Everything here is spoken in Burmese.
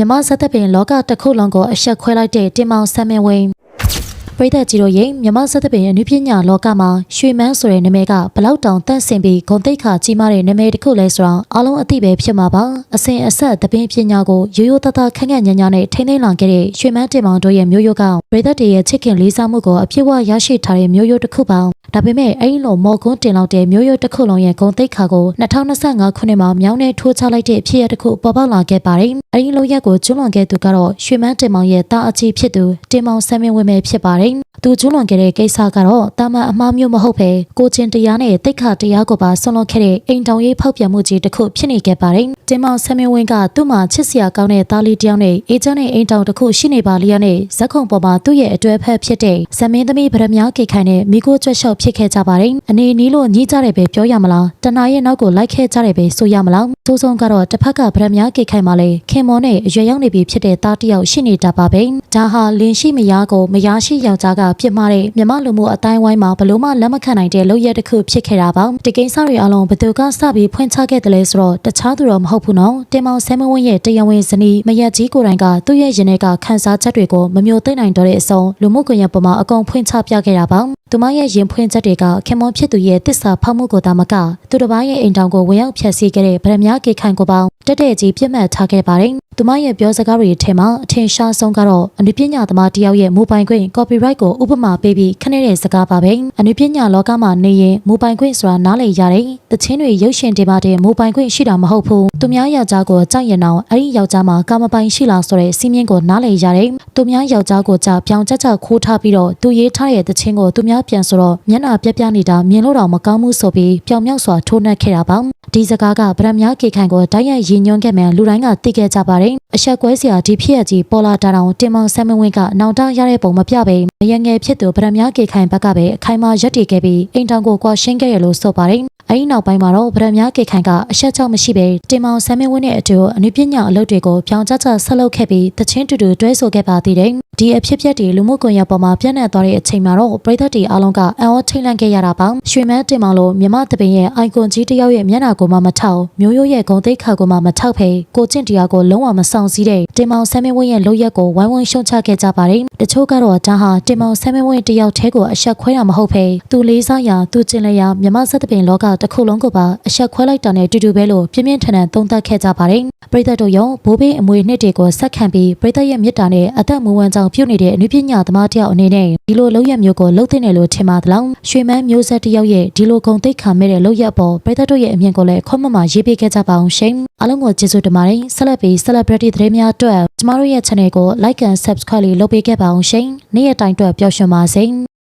မြမဆက်သက်ပင်လောကတစ်ခုလုံးကိုအဆက်ခွဲလိုက်တဲ့တင်မောင်ဆမ်းမင်းဝင်းပရိသတ်ကြီးတို့ရဲ့မြမဆက်သက်ပင်အနုပညာလောကမှာရွှေမန်းဆိုတဲ့နာမည်ကဘလောက်တောင်တန့်စင်ပြီးဂုံတိတ်ခါကြီးမားတဲ့နာမည်တစ်ခုလဲဆိုတော့အားလုံးအသိပဲဖြစ်မှာပါအစဉ်အဆက်သပင်ပညာကိုရိုးရိုးသားသားခက်ခက်ညံ့ညံ့နဲ့ထိမ့်သိမ်းလာခဲ့တဲ့ရွှေမန်းတင်မောင်တို့ရဲ့မျိုးရိုးကပရိသတ်တွေရဲ့ချစ်ခင်လေးစားမှုကိုအပြည့်အဝရရှိထားတဲ့မျိုးရိုးတစ်ခုပါ ဒါပေမဲ့အဲ့ဒီလိုမော်ကွန်းတင်လောက်တဲ့မျိုးရိုးတစ်ခုလုံးရဲ့ဂုံတိတ်ခါကို2025ခုနှစ်မှာမြောင်းနဲ့ထိုးချလိုက်တဲ့အဖြစ်အပျက်တစ်ခုပေါ်ပေါက်လာခဲ့ပါတယ်။အဲ့ဒီလိုရက်ကိုကျွလွန်ခဲ့သူကတော့ရွှေမန်းတင်မောင်ရဲ့တာအချီဖြစ်သူတင်မောင်ဆမ်းမင်းဝင်းပဲဖြစ်ပါတယ်။ သူကျွလွန်ခဲ့တဲ့ကိစ္စကတော့တာမန်အမှားမျိုးမဟုတ်ပဲကိုချင်းတရားနဲ့တိတ်ခါတရားကိုပါဆွန့်လွတ်ခဲ့တဲ့အိမ်တောင်ရေးဖောက်ပြန်မှုကြီးတစ်ခုဖြစ်နေခဲ့ပါတယ်။တင်မောင်ဆမ်းမင်းဝင်းကသူ့မှာချစ်စရာကောင်းတဲ့သားလေးတစ်ယောက်နဲ့အေဂျင့်နဲ့အိမ်တောင်တစ်ခုရှိနေပါလျက်နဲ့ဇက်ခုံပေါ်မှာသူ့ရဲ့အတွဲဖက်ဖြစ်တဲ့ဇမင်းသမီးဗရမ ्या ကိခိုင်နဲ့မိကိုကျွတ်လျှောက်ဖြစ်ခဲ့ကြပါတယ်။အနေနီးလို့ညီးကြတယ်ပဲပြောရမလားတနာရဲ့နောက်ကိုလိုက်ခဲ့ကြတယ်ပဲဆိုရမလား။စိုးဆုံးကတော့တစ်ဖက်ကဗရမ ्या ကိခိုင်မှာလေခင်မောနဲ့အရွယ်ရောက်နေပြီဖြစ်တဲ့သားတစ်ယောက်ရှိနေတာပါပဲ။ဒါဟာလင်ရှိမယားကိုမယားရှိယောက်ျားကပြစ်မှားတဲ့မြမလူမှုအတိုင်းဝိုင်းမှာဘလို့မှလက်မခံနိုင်တဲ့လုပ်ရက်တစ်ခုဖြစ်ခဲ့တာပါ။ဒီကိစ္စတွေအလုံးဘသူကစပြီးဖွင့်ချခဲ့တယ်လဲဆိုတော့တခြားသူတော့မဟုတ်ဘူးနော်။တင်မောင်ဆဲမဝင်းရဲ့တရားဝင်ဇနီးမရက်ကြီးကိုယ်တိုင်ကသူ့ရဲ့ရင်ထဲကခန်းစားချက်တွေကိုမမျိုးသိမ့်နိုင်တော့တဲ့အစုံလူမှုကွန်ရက်ပေါ်မှာအကုန်ဖွင့်ချပြခဲ့တာပါ။ သူမရဲ့ရင်ဖွင့်ချက်တွေကခင်မွန်ဖြစ်သူရဲ့တစ္ဆာဖောက်မှုကိုသာမကသူတစ်ပိုင်းရဲ့အိမ်တောင်ကိုဝင်ရောက်ဖျက်ဆီးခဲ့တဲ့ဗရမ ्या ကေခိုင်ကိုပေါင်းတက်တဲ့ကြီးပြစ်မှတ်ထားခဲ့ပါတယ်။သူမရဲ့ပြောစကားတွေထဲမှာအထင်ရှားဆုံးကတော့အနုပညာသမားတစ်ယောက်ရဲ့မူပိုင်ခွင့် copyright ကိုဥပမာပေးပြီးခနဲ့တဲ့စကားပါပဲ။အနုပညာလောကမှာနေရင်မူပိုင်ခွင့်ဆိုတာနားလည်ရတယ်။တချင်းတွေရုပ်ရှင်တွေမှာတဲ့မူပိုင်ခွင့်ရှိတာမဟုတ်ဘူး။သူများယောက်ျားကိုကြောက်ရင်တော့အဲ့ဒီယောက်ျားမှာကာမပိုင်ရှိလားဆိုတဲ့စီးမြင်ကိုနားလည်ရတယ်။သူများယောက်ျားကိုကြောက်ပြောင်ချက်ချက်ခိုးထားပြီးတော့သူရေးထားတဲ့တချင်းကိုသူများပြန်ဆိုတော့မျက်နှာပြက်ပြနေတာမြင်လို့တော့မကောင်းဘူးဆိုပြီးပြောင်မြောက်စွာထိုးနှက်ခဲ့တာပါ။ဒီစကားကဗရမ ्या ကေခိုင်ကိုတိုက်ရိုက်ရည်ညွှန်းခဲ့မယ်လူတိုင်းကသိခဲ့ကြပါတယ်။အဆက်ကွဲစရာဒီဖြစ်ရကြီးပေါ်လာတာတောင်တင်မောင်ဆမ်မဝင်းကနောင်တရတဲ့ပုံမပြပဲမယငယ်ဖြစ်သူဗရမ ्या ကေခိုင်ဘက်ကပဲအခိုင်အမာရက်တည်ခဲ့ပြီးအိမ်တောင်ကိုကွာရှင်းခဲ့ရလို့ဆိုပါတယ်။ အဲဒီနောက်ပိုင်းမှာတော့ဗရမ ्या ကေခိုင်ကအဆက်ချောက်မရှိပဲတင်မောင်ဆမ်မဝင်းနဲ့အတူအနုပညာအလုပ်တွေကိုပြောင်းကျကျဆက်လုပ်ခဲ့ပြီးတချင်းတူတူတွဲဆိုခဲ့ပါသေးတယ်။ဒီအဖြစ်အပျက်တွေလူမှုကွန်ရက်ပေါ်မှာပြန့်နှံ့သွားတဲ့အချိန်မှာတော့ပရိသတ်တွေအားလုံးကအံ့ဩထိတ်လန့်ခဲ့ရတာပါ။ရွှေမန်းတင်မောင်လိုမြမတပင်ရဲ့အိုင်ကွန်ကြီးတစ်ယောက်ရဲ့မျက်နှာကိုမှမထောက်မျိုးရိုးရဲ့ဂုံသိက္ခာကိုမှမထောက်ဖေကိုကျင့်တရားကိုလုံးဝမဆောင်စည်းတဲ့တင်မောင်ဆမ်မင်းဝင်းရဲ့လုပ်ရက်ကိုဝိုင်းဝန်းရှုံချခဲ့ကြပါတယ်။တချို့ကတော့ဒါဟာတင်မောင်ဆမ်မင်းဝင်းတစ်ယောက်တည်းကိုအဆက်ခွဲတာမဟုတ်ဖေသူလေးစားရာသူကျင့်လျာမြမဆက်တပင်လောကတစ်ခုလုံးကိုပါအဆက်ခွဲလိုက်တာနဲ့တူတူပဲလို့ပြင်းပြင်းထန်ထန်သုံးသပ်ခဲ့ကြပါတယ်။ပရိသတ်တို့ရောဘိုးဘေးအမွေနှစ်တွေကိုဆက်ခံပြီးပရိသတ်ရဲ့မေတ္တာနဲ့အသက်မူဝမ်းကြောင့်ပြုနေတဲ့အနုပညာသမားတယောက်အနေနဲ့ဒီလိုလုပ်ရက်မျိုးကိုလုပ်တဲ့နယ်လို့ထင်ပါသလား။ရွှေမန်းမျိုးဆက်တစ်ယောက်ရဲ့ဒီလိုဂုံသိက္ခာမဲ့တဲ့လုပ်ရက်ပေါ်ပရိသတ်တို့ရဲ့အမြင်ကိုလည်းခွတ်မမရေးပေးခဲ့ကြပါအောင်ရှင်။အားလုံးကိုကျေးဇူးတင်ပါတယ်။ဆက်လက်ပြီး celebrity သတင်းများအတွက်ကျမတို့ရဲ့ channel ကို like and subscribe လေးလုပ်ပေးခဲ့ပါအောင်ရှင်။နေ့ရက်တိုင်းအတွက်ပျော်ရွှင်ပါစေ။